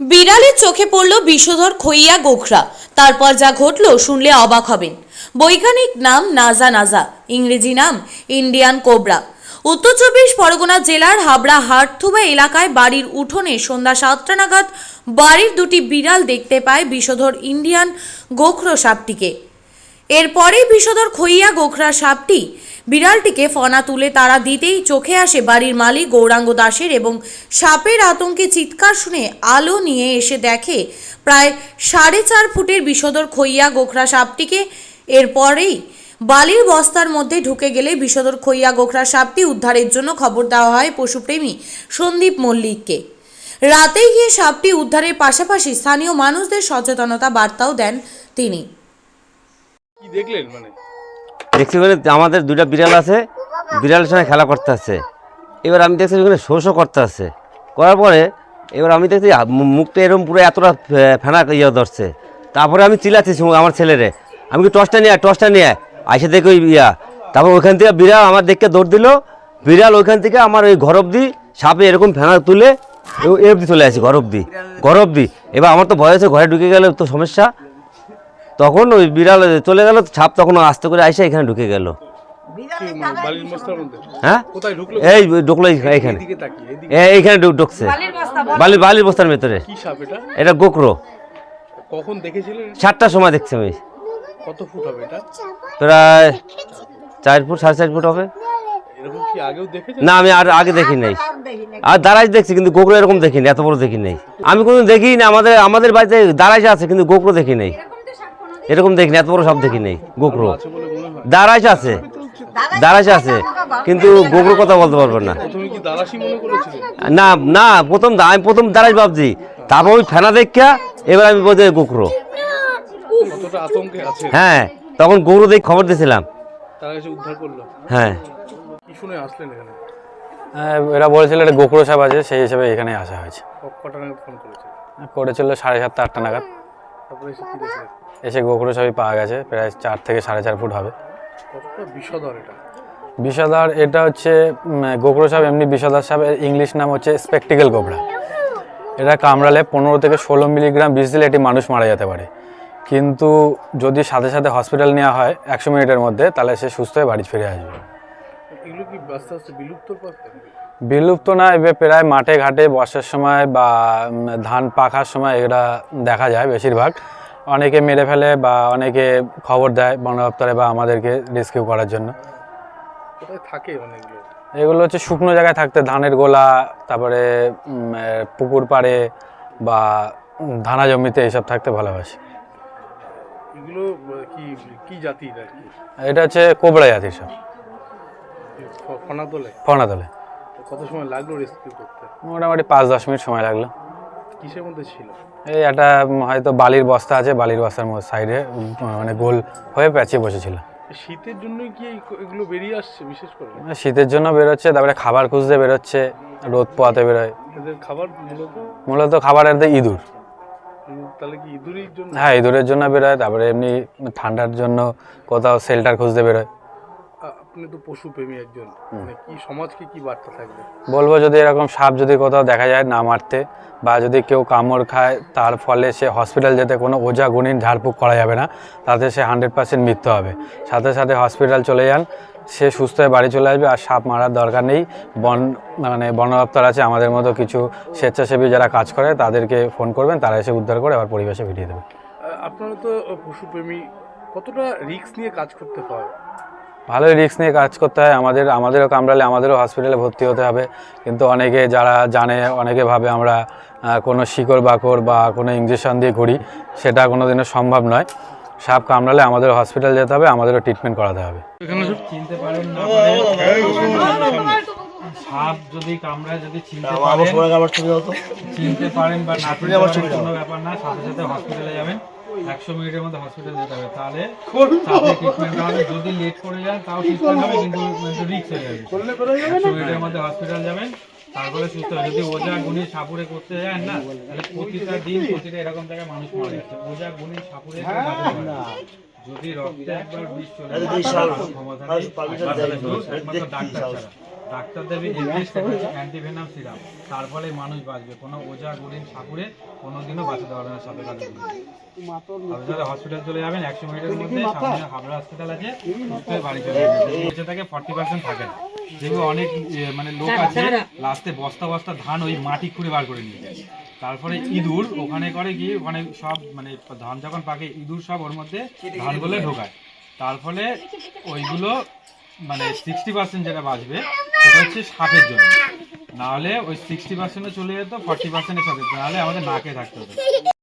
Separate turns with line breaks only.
বিড়ালের চোখে পড়ল বিষধর খইয়া গোখরা। তারপর যা ঘটল শুনলে অবাক হবেন। বৈজ্ঞানিক নাম নাজা নাজা, ইংরেজি নাম ইন্ডিয়ান কোবরা। উত্তর চব্বিশ পরগনা জেলার হাবড়া হাটথুবা এলাকায় বাড়ির উঠোনে সন্ধ্যা সাতটা নাগাদ বাড়ির দুটি বিড়াল দেখতে পায় বিষধর ইন্ডিয়ান গোখরো সাপটিকে। এরপরেই বিষধর খইয়া গোখরা সাপটি বিড়ালটিকে ফনা তুলে তারা দিতেই চোখে আসে বাড়ির মালিক গৌরাঙ্গ দাসের এবং সাপের আতঙ্কে চিৎকার শুনে আলো নিয়ে এসে দেখে প্রায় সাড়ে চার ফুটের বিষদর খইয়া গোখরা সাপটিকে। এরপরেই বালির বস্তার মধ্যে ঢুকে গেলে বিষদর খইয়া গোখরা সাপটি উদ্ধারের জন্য খবর দেওয়া হয় পশুপ্রেমী সন্দীপ মল্লিককে। রাতে গিয়ে সাপটি উদ্ধারের পাশাপাশি স্থানীয় মানুষদের সচেতনতা বার্তাও দেন তিনি।
দেখলেন মানে?
দেখছি মানে আমাদের দুইটা বিড়াল আছে, বিড়ালের সঙ্গে খেলা করতে আছে। এবার আমি দেখছি ওখানে শো শো করতে আছে। করার পরে এবার আমি দেখছি মুখটা এরকম পুরো এতটা ফেনা ইয়ে ধরছে। তারপরে আমি চিল্লাচ্ছি সঙ্গে আমার ছেলেরে। আমি কি টর্চটা নিয়ে টর্চটা নিয়ে। আইসে দেখে ওই ইয়া। তারপর ওইখান থেকে বিড়াল আমার দেখে দৌড় দিল। বিড়াল ওইখান থেকে আমার ওই ঘর অব্দি সাপে এরকম ফেনা তুলে এ অব্দি চলে আসি ঘর অব্দি। ঘর অব্দি। এবার আমার তো ভয় হয়েছে ঘরে ঢুকে গেলে তো সমস্যা। তখন ওই বিড়াল চলে গেল ছাপ তখন আস্তে করে আইসে এখানে ঢুকে গেল। হ্যাঁ? এই ঢুকলো এই- এইখানে ঢুকছে। বালির বালির বস্তার ভেতরে।
এটা?
এটা গোকরো।
কখন দেখেছিলেন
সাতটার সময় দেখছি আমি।
কত ফুট হবে এটা?
প্রায় চার ফুট সাড়ে চার ফুট হবে।
এরকম কি আগেও দেখেছেন?
না আমি আর আগে দেখি নাই। আর দারাজ দেখছি কিন্তু গোকরো এরকম দেখিনি এত বড় দেখি নাই। আমি কোনো দেখি না আমাদের আমাদের বাড়িতে দারাজ আছে কিন্তু গোকরো দেখি নাই। এরকম দেখিনি এত বড় সব দেখি নাই গোকরো দারাজ আছে দারাজ আছে কিন্তু গোকরো কথা বলতে পারব না।
মনে
না না প্রথম দা- আমি প্রথম দাঁড়াই ভাবছি। তারপর ওই ফেনা দেখা এবার আমি বলতে গোকরো হ্যাঁ তখন গৌরু দেখে খবর দিয়েছিলাম। হ্যাঁ।
কি শুনে আসলেন এখানে?
হ্যাঁ, এরা বলেছিল একটা গোকুড়ো সাপ আছে সেই হিসেবে এখানে আসা হয়েছে। করেছিল সাড়ে সাতটা আটটা নাগাদ।
এসে
গোকুড়ো সাপই পাওয়া গেছে প্রায় চার থেকে সাড়ে চার ফুট হবে।
বিষধর এটা?
বিষাদার এটা হচ্ছে গোকুড়ো সাপ এমনি বিষাদার সাপের ইংলিশ নাম হচ্ছে স্পেকটিক্যাল গোবরা এটা কামড়ালে পনেরো থেকে ষোলো মিলিগ্রাম বিষ দিলে এটি মানুষ মারা যেতে পারে। কিন্তু যদি সাথে সাথে হসপিটাল নেওয়া হয় একশো মিনিটের মধ্যে তাহলে সে সুস্থ হয়ে বাড়ি ফিরে আসবে।
এগুলো কি আস্তে আস্তে বিলুপ্তর পথে?
বিলুপ্ত না এবার প্রায় মাঠে ঘাটে বর্ষার সময় বা ধান পাকার সময় এরা দেখা যায় বেশিরভাগ। অনেকে মেরে ফেলে বা অনেকে খবর দেয় বন দপ্তরে বা আমাদেরকে রেস্কিউ করার জন্য।
থাকে এগুলো
এগুলো হচ্ছে শুকনো জায়গায় থাকতে ধানের গোলা তারপরে পুকুর পাড়ে বা ধানা জমিতে এসব থাকতে ভালোবাসে।
এগুলো কি কি জাতির
এটা হচ্ছে কোবরা জাতির সব।
ফনা কত সময় লাগল রেস্কিউ করতে?
মোটামুটি পাঁচ দশ মিনিট সময় লাগল।
কিসের মধ্যে ছিল?
এই একটা হয়তো বালির বস্তা আছে বালির বস্তার মধ্যে সাইডে মানে গোল হয়ে প্যাঁচিয়ে বসেছিল
শীতের জন্য কি এগুলো বেরিয়ে আসছে বিশেষ করে?
শীতের জন্য বেরোচ্ছে তারপরে খাবার খুঁজতে বেরোচ্ছে রোদ পোয়াতে বেরোয়।
এদের খাবার মূলত?
মূলত খাবারের তো ইঁদুর।
তাহলে কি ইঁদুরের জন্য?
হ্যাঁ ইঁদুরের জন্য বেরোয় তারপরে এমনি ঠান্ডার জন্য কোথাও শেল্টার খুঁজতে বেরোয়।
আপনি তো পশু প্রেমী একজন। মানে কি সমাজকে কি বার্তা থাকবে?
বলব যদি এরকম সাপ যদি কোথাও দেখা যায় না মারতে বা যদি কেউ কামড় খায় তার ফলে সে হসপিটাল যেতে কোনো ওজা গুণিন ঝাড়ফুঁক করা যাবে না তাতে সে হান্ড্রেড পার্সেন্ট মৃত্যু হবে। সাথে সাথে হসপিটাল চলে যান সে সুস্থ হয়ে বাড়ি চলে আসবে আর সাপ মারার দরকার নেই। বন মানে বন দপ্তর আছে আমাদের মতো কিছু স্বেচ্ছাসেবী যারা কাজ করে তাদেরকে ফোন করবেন তারা এসে উদ্ধার করে আবার পরিবেশে ফিরিয়ে দেবে।
আপনারা তো পশু প্রেমী কতটা রিস্ক নিয়ে কাজ করতে হয়?
ভালোই রিস্ক নিয়ে কাজ করতে হয় আমাদের আমাদেরও কামড়ালে আমাদেরও হসপিটালে ভর্তি হতে হবে কিন্তু অনেকে যারা জানে অনেকে ভাবে আমরা কোনো শিকড় বাকড় বা কোনো ইঞ্জেকশন দিয়ে করি সেটা কোনো দিনও সম্ভব নয় সাপ কামড়ালে আমাদের হসপিটাল যেতে হবে আমাদেরও ট্রিটমেন্ট করাতে হবে
চিনতে পারেন না সাপ যদি কামড়ায় যদি চিনতে পারেন চিনতে পারেন বা না চিনতে পারেন কোনো ব্যাপার না সাথে সাথে হসপিটালে যাবেন একশো মিনিটের মধ্যে হসপিটালে যেতে হবে। তাহলে তাহলে ট্রিটমেন্ট হবে যদি লেট করে যান তাও ট্রিটমেন্ট হবে কিন্তু একটু রিস্ক হয়ে যাবে। একশো মিনিটের মধ্যে হসপিটাল যাবেন তারপরে সুস্থ যদি ওজা গুণে সাপুরে করতে যান না তাহলে প্রতিটা দিন প্রতিটা এরকম জায়গায় মানুষ মারা যাচ্ছে। ওজা গুণে সাপুরে। যদি রক্তে একবার বিষ চলে যায়, তাহলে ক্ষমতা নেই, একমাত্র ডাক্তার
দেবে অ্যান্টিভেনাম সিরাপ। তার ফলে মানুষ বাঁচবে। কোনো ওজা গুড়িন সাপুরে কোনোদিনও বাঁচাতে পারবে না সাপে কাটে হসপিটাল চলে যাবেন। একশো মিনিটের মধ্যে সামনে হাবড়া হসপিটাল আছে। বাড়ি চলে যাবেন বেঁচে থাকে ফর্টি পার্সেন্ট থাকে। না যেগুলো অনেক মানে লোক আছে লাস্টে বস্তা বস্তা ধান ওই মাটি খুঁড়ে বার করে নিয়ে যায়। তারপরে ইঁদুর, ওখানে করে গিয়ে ওখানে সব মানে ধান যখন পাকে, ইঁদুর সব ওর মধ্যে ধানগুলো ঢোকায়। তার ফলে ওইগুলো মানে সিক্সটি পার্সেন্ট যেটা বাঁচবে, সেটা হচ্ছে সাপের জন্য। নাহলে ওই সিক্সটি পার্সেন্টও চলে যেত ফর্টি পার্সেন্টে সাথে নাহলে আমাদের নাকে থাকতে হতো।